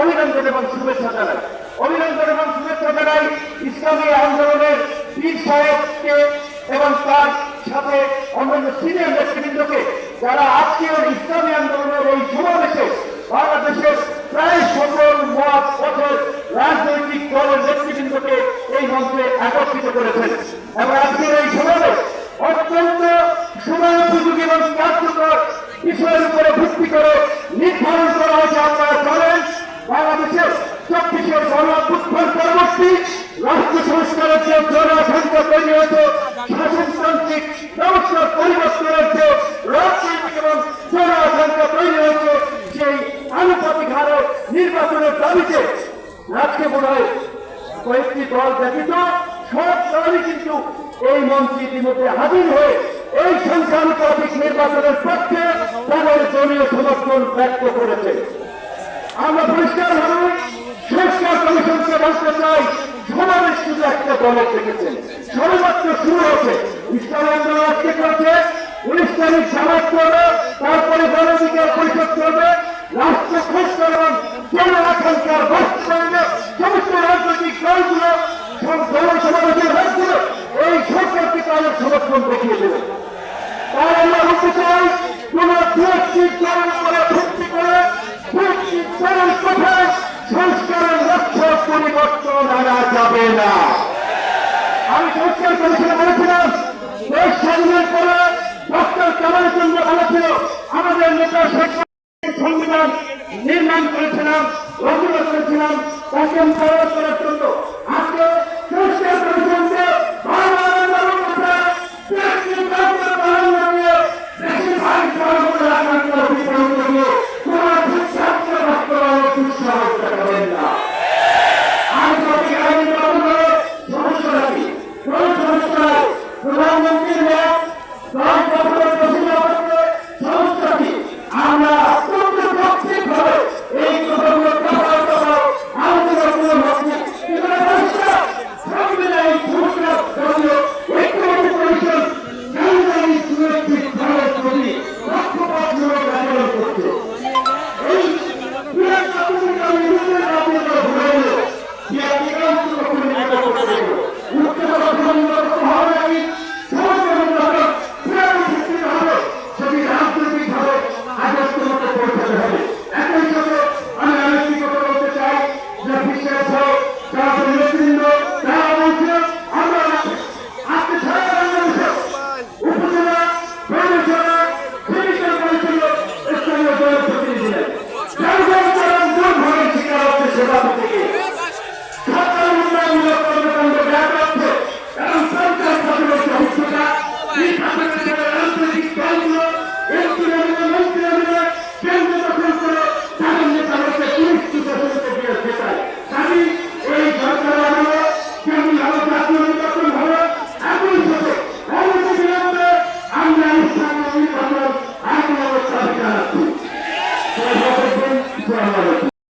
অভিনন্দন এবং শুভেচ্ছা জানাই। ইসলামী আন্দোলনের বীর সাহেবকে এবং তার সাথে অন্যান্য সিনিয়র নেতৃবৃন্দকে যারা আজকের ইসলামী আন্দোলনের এই সমাবেশে বাংলাদেশের প্রায় সকল মত, পথের রাজনৈতিক দলের নেতৃবৃন্দকে এই মঞ্চে একত্রিত করেছেন। এবং আজকের এই সমাবেশ অত্যন্ত সময়োপযোগী এবং কার্যকর বিষয়ের উপরে ভিত্তি করে নির্ধারণ করা হয়েছে। চব্বিশের গণঅভ্যুত্থান পরবর্তী রাষ্ট্র সংস্কারের যে জনসংখ্যা হয়েছে শাসনতান্ত্রিক ব্যবস্থার পরিবর্তনের যে রাজনৈতিক এবং জনসংখ্যা হয়েছে সেই আনুপাতিক হারে নির্বাচনের দাবিতে আজকে মনে হয় কয়েকটি দল ব্যতীত সব দলই কিন্তু এই মঞ্চে ইতিমধ্যে হাজির হয়ে এই সংখ্যানুপাতিক নির্বাচনের পক্ষে তাদের দলীয় সমর্থন ব্যক্ত করেছে আমরা পরিষ্কার ভাবে কমিশনকে বলতে চাই সমাবেশ শুধু একটা দলের দেখেছেন সবেমাত্র শুরু হয়েছে। ইসলাম আন্দোলন আজকে করেছে উনিশ তারিখ সামাজ করবে, তারপরে গণধিকার পরিষদ করবে রাষ্ট্র খোঁজ করবেন সমস্ত রাজনৈতিক দলগুলো, সব দল এই সরকারকে তাদের সমর্থন দেখিয়ে দেবে। কোন দলের উপরে ভিত্তি করে আমি সংস্কার কমিশনে বলেছিলাম দেশ স্বাধীনের পরে ডক্টর কামাল চন্দ্র আমাদের নেতা সংবিধান নির্মাণ করেছিলাম, রচনা করেছিলাম, তাকে করার জন্য। আজকে